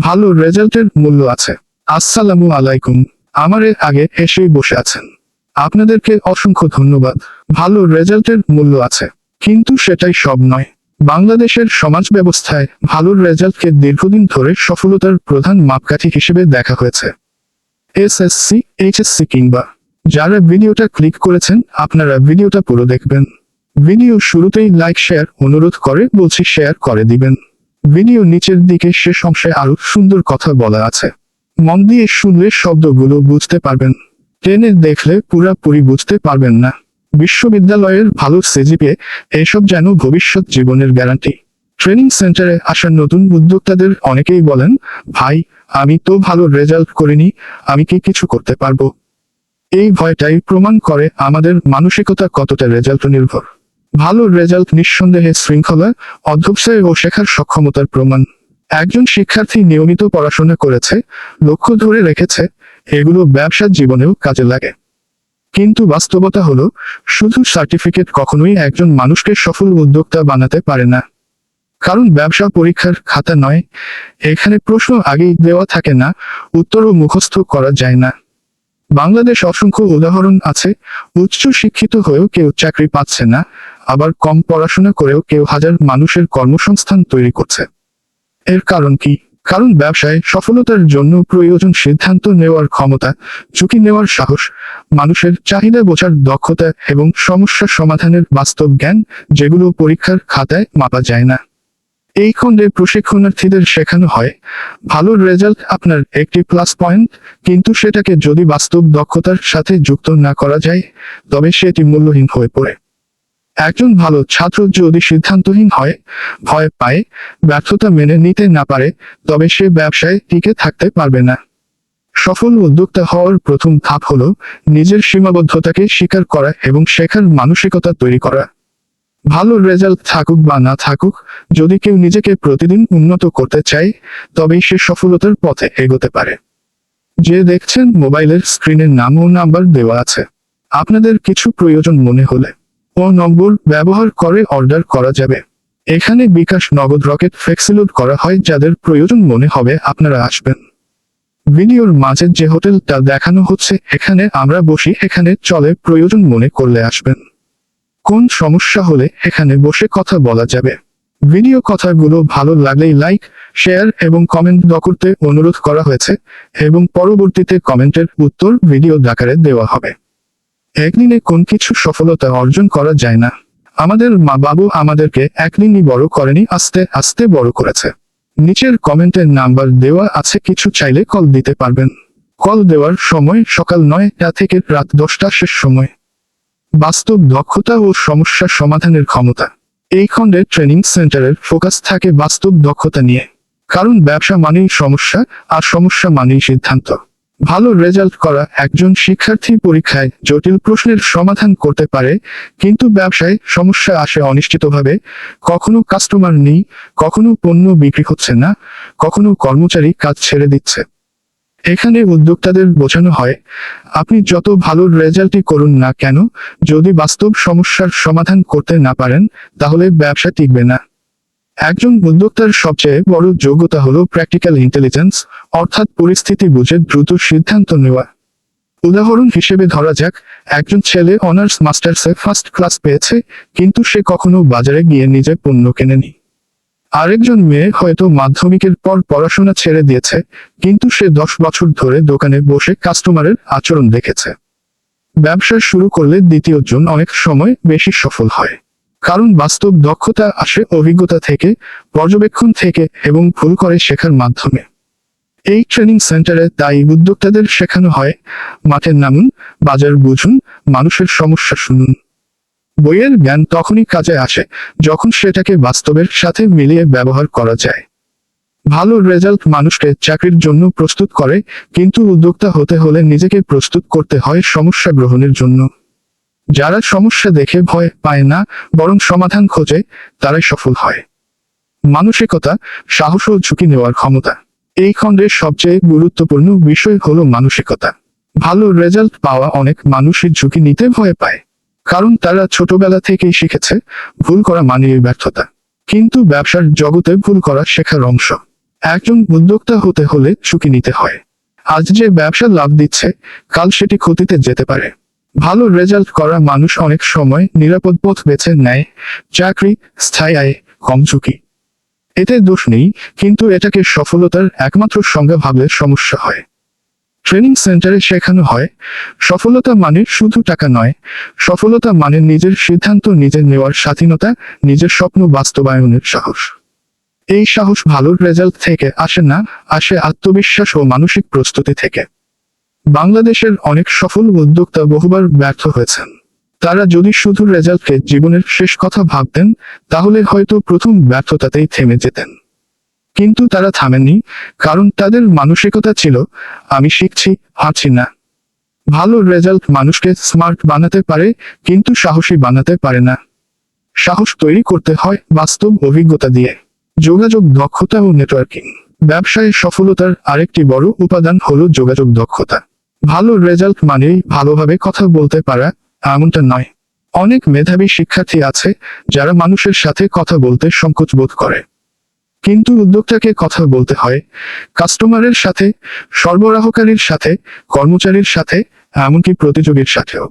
ভালো রেজাল্টের মূল্য আছে। আসসালামু আলাইকুম। আমার এর আগে এসেই বসে আছেন। আপনাদেরকে অসংখ্য ধন্যবাদ। ভালো রেজাল্টের মূল্য আছে। কিন্তু সেটাই সব নয়। বাংলাদেশের সমাজ ব্যবস্থায় ভালো রেজাল্টকে দীর্ঘদিন ধরে সফলতার প্রধান মাপকাঠি হিসেবে দেখা হয়েছে। এসএসসি, এইচএসসি কিংবা যারা ভিডিওটা ক্লিক করেছেন, আপনারা ভিডিওটা পুরো দেখবেন। ভিডিও শুরুতেই লাইক শেয়ার অনুরোধ করে, বলছি শেয়ার করে দিবেন। ভিডিও নিচের দিকে সে অংশে আরও সুন্দর কথা বলা আছে। মন দিয়ে শুনলে শব্দগুলো বুঝতে পারবেন। ট্রেনে দেখলে পুরাপুরি বুঝতে পারবেন না। বিশ্ববিদ্যালয়ের ভালো সিজিপিএ এসব যেন ভবিষ্যৎ জীবনের গ্যারান্টি ট্রেনিং সেন্টারে আসা নতুন উদ্যোক্তাদের অনেকেই বলেন, ভাই, আমি তো ভালো রেজাল্ট করিনি, আমি কি কিছু করতে পারব? এই ভয়টাই প্রমাণ করে আমাদের মানসিকতা কতটা রেজাল্ট নির্ভর। ভালো রেজাল্ট নিঃসন্দেহে শৃঙ্খলা, অধ্যবসায় ও শেখার সক্ষমতার প্রমাণ। একজন শিক্ষার্থী নিয়মিত পড়াশোনা করেছে, লক্ষ্য ধরে রেখেছে, এগুলো ব্যবসার জীবনেও কাজে লাগে। কিন্তু বাস্তবতা হলো, শুধু সার্টিফিকেট কখনোই একজন মানুষকে সফল উদ্যোক্তা বানাতে পারে না। কারণ ব্যবসা, পরীক্ষার খাতা নয়, এখানে প্রশ্ন আগেই দেওয়া থাকে না উত্তরও মুখস্থ করা যায় না। বাংলাদেশ অসংখ্য উদাহরণ আছে। উচ্চ শিক্ষিত হয়েও কেউ চাকরি পাচ্ছে না, আবার কম পড়াশোনা করেও কেউ হাজার মানুষের কর্মসংস্থান তৈরি করছে। এর কারণ কি? কারণ ব্যবসায় সফলতার জন্য প্রয়োজন সিদ্ধান্ত নেওয়ার ক্ষমতা, ঝুঁকি নেওয়ার সাহস, মানুষের চাহিদা বোঝার দক্ষতা এবং সমস্যা সমাধানের বাস্তব জ্ঞান যেগুলো পরীক্ষার খাতায় মাপা যায় না। এই খণ্ডে প্রশিক্ষণার্থীদের শেখানো হয়, ভালো রেজাল্ট আপনার একটি প্লাস পয়েন্ট, কিন্তু সেটাকে যদি বাস্তব দক্ষতার সাথে যুক্ত না করা যায়, তবে সেটি মূল্যহীন হয়ে পড়ে। একজন ভালো ছাত্র যদি সিদ্ধান্তহীন হয়, ভয় পায়, ব্যর্থতা মেনে নিতে না পারে, তবে সে ব্যবসায় টিকে থাকতে পারবে না। সফল উদ্যোক্তা হওয়ার প্রথম ধাপ হলো নিজের সীমাবদ্ধতাকে স্বীকার করা এবং শেখার মানসিকতা তৈরি করা। ভালো রেজাল্ট থাকুক বা না থাকুক, যদি কেউ নিজেকে প্রতিদিন উন্নত করতে চায়, তবেই সে সফলতার পথে এগোতে পারে। যে দেখছেন মোবাইলের স্ক্রিনের নাম ও নাম্বার দেওয়া আছে। আপনাদের কিছু প্রয়োজন মনে হলে ও নম্বর ব্যবহার করে অর্ডার করা যাবে। এখানে বিকাশ নগদ রকেট ফ্লেক্সিলোড করা হয় যাদের প্রয়োজন মনে হবে আপনারা আসবেন। ভিডিওর মাঝে যে হোটেলটা দেখানো হচ্ছে, এখানে আমরা বসি, এখানে চলে প্রয়োজন মনে করলে আসবেন। কোন সমস্যা হলে এখানে বসে কথা বলা যাবে। ভিডিও কথাগুলো ভালো লাগলেই লাইক, শেয়ার এবং কমেন্ট দ করতে অনুরোধ করা হয়েছে এবং পরবর্তীতে কমেন্টের উত্তর ভিডিও আকারে দেওয়া হবে। একদিনে কোন কিছু সফলতা অর্জন করা যায় না। আমাদের মা বাবু আমাদেরকে একদিনই বড় করেনি, আস্তে আস্তে বড় করেছে। নিচের কমেন্টের নাম্বার দেওয়া আছে, কিছু চাইলে কল দিতে পারবেন। কল দেওয়ার সময় সকাল নয়টা থেকে রাত দশটা শেষ সময়। বাস্তব দক্ষতা ও সমস্যা সমাধানের ক্ষমতা। এই খণ্ডের ট্রেনিং সেন্টারের ফোকাস থাকে বাস্তব দক্ষতা নিয়ে। কারণ ব্যবসা মানেই সমস্যা, আর সমস্যা মানেই সিদ্ধান্ত। ভালো রেজাল্ট করা একজন শিক্ষার্থী পরীক্ষায় জটিল প্রশ্নের সমাধান করতে পারে, কিন্তু ব্যবসায় সমস্যা আসে অনিশ্চিতভাবে। কখনো কাস্টমার নেই, কখনো পণ্য বিক্রি হচ্ছে না, কখনো কর্মচারী কাজ ছেড়ে দিচ্ছে। এখানে উদ্যোক্তাদের বোঝানো হয়, আপনি যত ভালো রেজাল্টই করুন না কেন, যদি বাস্তব সমস্যার সমাধান করতে না পারেন, তাহলে ব্যবসা টিকবে না। একজন উদ্যোক্তার সবচেয়ে বড় যোগ্যতা হলো প্র্যাকটিক্যাল ইন্টেলিজেন্স অর্থাৎ পরিস্থিতি বুঝে দ্রুত সিদ্ধান্ত নেওয়া। উদাহরণ হিসেবে ধরা যাক, একজন ছেলে অনার্স মাস্টার্সে ফার্স্ট ক্লাস পেয়েছে, কিন্তু সে কখনো বাজারে গিয়ে নিজের পণ্য কেনেনি। আরেকজন মেয়ে হয়তো মাধ্যমিকের পর পড়াশোনা ছেড়ে দিয়েছে, কিন্তু সে দশ বছর ধরে দোকানে বসে কাস্টমারের আচরণ দেখেছে। ব্যবসা শুরু করলে দ্বিতীয় জন অনেক সময় বেশি সফল হয়। কারণ বাস্তব দক্ষতা আসে অভিজ্ঞতা থেকে, পর্যবেক্ষণ থেকে এবং ভুল করে শেখার মাধ্যমে। এই ট্রেনিং সেন্টারে তাই উদ্যোক্তাদের শেখানো হয়, মাঠের নামুন, বাজার বুঝুন, মানুষের সমস্যা শুনুন। বইয়ের জ্ঞান তখনই কাজে আসে, যখন সেটাকে বাস্তবের সাথে মিলিয়ে ব্যবহার করা যায়। ভালো রেজাল্ট মানুষকে চাকরির জন্য প্রস্তুত করে, কিন্তু উদ্যোক্তা হতে হলে নিজেকে প্রস্তুত করতে হয় সমস্যা গ্রহণের জন্য। যারা সমস্যা দেখে ভয় পায় না, বরং সমাধান খোঁজে, তারাই সফল হয়। মানসিকতা, সাহস ও ঝুঁকি নেওয়ার ক্ষমতা। এই খণ্ডের সবচেয়ে গুরুত্বপূর্ণ বিষয় হলো মানসিকতা। ভালো রেজাল্ট পাওয়া অনেক মানুষই ঝুঁকি নিতে ভয় পায়। কারণ তারা ছোটবেলা থেকেই শিখেছে, ভুল করা মানেই ব্যর্থতা। কিন্তু ব্যবসার জগতে ভুল করা শেখার অংশ। একজন উদ্যোক্তা হতে হলে ঝুঁকি নিতে হয়। আজ যে ব্যবসা লাভ দিচ্ছে, কাল সেটি ক্ষতিতে যেতে পারে। ভালো রেজাল্ট করা মানুষ অনেক সময় নিরাপদ পথ বেছে নেয়, চাকরি, স্থায়ী আয়, কম ঝুঁকি। এতে দোষ নেই, কিন্তু এটাকে সফলতার একমাত্র সংজ্ঞা ভাবলে সমস্যা হয়। ট্রেনিং সেন্টারে শেখানো হয়, সফলতা মানে শুধু টাকা নয়, সফলতা মানে নিজের সিদ্ধান্ত নিজের নেওয়ার স্বাধীনতা, নিজের স্বপ্ন বাস্তবায়নের সাহস। এই সাহস ভালো রেজাল্ট থেকে আসে না, আসে আত্মবিশ্বাস ও মানসিক প্রস্তুতি থেকে। বাংলাদেশের অনেক সফল উদ্যোক্তা বহুবার ব্যর্থ হয়েছেন। তারা যদি শুধু রেজাল্টকে জীবনের শেষ কথা ভাবতেন, তাহলে হয়তো প্রথম ব্যর্থতাতেই থেমে যেতেন। কিন্তু তারা থামেননি, কারণ তাদের মানসিকতা ছিল, আমি শিখছি হারছি না। ভালো রেজাল্ট মানুষকে স্মার্ট বানাতে পারে, কিন্তু সাহসী বানাতে পারে না। সাহস তৈরি করতে হয় বাস্তব অভিজ্ঞতা দিয়ে। যোগাযোগ দক্ষতা ও নেটওয়ার্কিং ব্যবসায় সফলতার আরেকটি বড় উপাদান হলো যোগাযোগ দক্ষতা। ভালো রেজাল্ট মানেই ভালোভাবে কথা বলতে পারা, এমনটা নয়। অনেক মেধাবী শিক্ষার্থী আছে, যারা মানুষের সাথে কথা বলতে সংকোচ বোধ করে। কিন্তু উদ্যোক্তাকে কথা বলতে হয় কাস্টমারের সাথে, সরবরাহকারীর সাথে, কর্মচারীর সাথে, এমনকি প্রতিযোগীর সাথেও।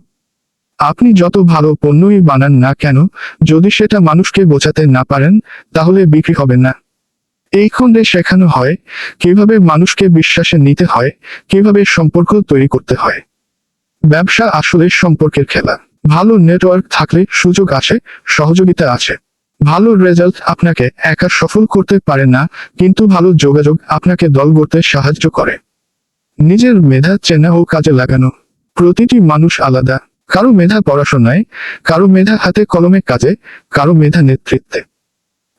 আপনি যত ভালো পণ্যই বানান না কেন, যদি সেটা মানুষকে বোঝাতে না পারেন, তাহলে বিক্রি হবে না। এই খণ্ডে শেখানো হয়, কীভাবে মানুষকে বিশ্বাসে নিতে হয়, কীভাবে সম্পর্ক তৈরি করতে হয়। ব্যবসা আসলে সম্পর্কের খেলা। ভালো নেটওয়ার্ক থাকলে সুযোগ আছে, সহযোগিতা আছে। ভালো রেজাল্ট আপনাকে একা সফল করতে পারে না, কিন্তু ভালো যোগাযোগ আপনাকে দল গড়তে সাহায্য করে। নিজের মেধা চেনা ও কাজে লাগানো। প্রতিটি মানুষ আলাদা। কারও মেধা পড়াশোনায়, কারও মেধা হাতে কলমে কাজে, কারও মেধা নেতৃত্বে।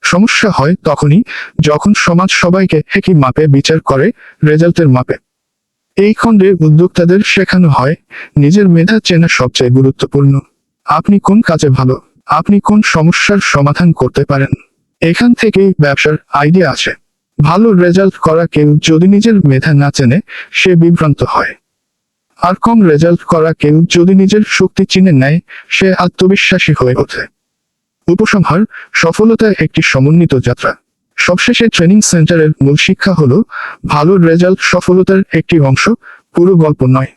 সমস্যা হয় তখনই যখন সমাজ সবাইকে একই মাপে বিচার করে, রেজাল্টের মাপে। এই খণ্ডে উদ্যোক্তাদের শেখানো হয়, নিজের মেধা চেনা সবচেয়ে গুরুত্বপূর্ণ। আপনি কোন কাজে ভালো? আপনি কোন সমস্যার সমাধান করতে পারেন? এখান থেকেই ব্যবসার আইডিয়া আসে ভালো রেজাল্ট করা কেউ যদি নিজের মেধা না চেনে, সে বিভ্রান্ত হয়। আর কম রেজাল্ট করা কেউ যদি নিজের শক্তি চিনে নেয়, সে আত্মবিশ্বাসী হয়ে ওঠে। উপসংহার, সফলতা একটি সমন্বিত যাত্রা। সবশেষে ট্রেনিং সেন্টারের মূল শিক্ষা হল, ভালো রেজাল্ট সফলতার একটি অংশ, পুরো গল্প নয়।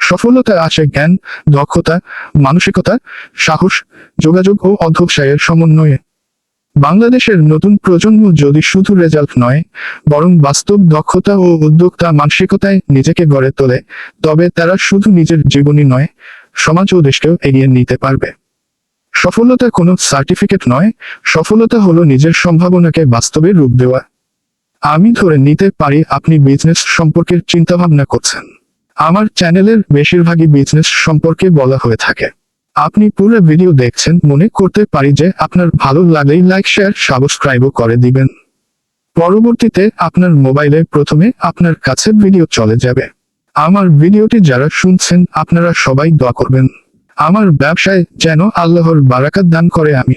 সফলতা আছে জ্ঞান, দক্ষতা, মানসিকতা, সাহস, যোগাযোগ ও অধ্যবসায়ের সমন্বয়ে। বাংলাদেশের নতুন প্রজন্ম যদি শুধু রেজাল্ট নয়, বরং বাস্তব দক্ষতা ও উদ্যোক্তা মানসিকতায় নিজেকে গড়ে তোলে, তবে তারা শুধু নিজের জীবনই নয়, সমাজ ও দেশকেও এগিয়ে নিতে পারবে। সফলতা কোনো সার্টিফিকেট নয়, সফলতা হলো নিজের সম্ভাবনাকে বাস্তবে রূপ দেওয়া। আমি ধরে নিতে পারি আপনি বিজনেস সম্পর্কে চিন্তাভাবনা করছেন। আমার চ্যানেলের বেশিরভাগই বিজনেস সম্পর্কে বলা হয়ে থাকে। আপনি পুরো ভিডিও দেখছেন, মনে করতে পারি যে আপনার ভালো লাগলেই লাইক শেয়ার সাবস্ক্রাইবও করে দিবেন। পরবর্তীতে আপনার মোবাইলে প্রথমে আপনার কাছে ভিডিও চলে যাবে। আমার ভিডিওটি যারা শুনছেন, আপনারা সবাই দোয়া করবেন। আমার ব্যবসায় যেন আল্লাহর বারাকাত দান করে আমি।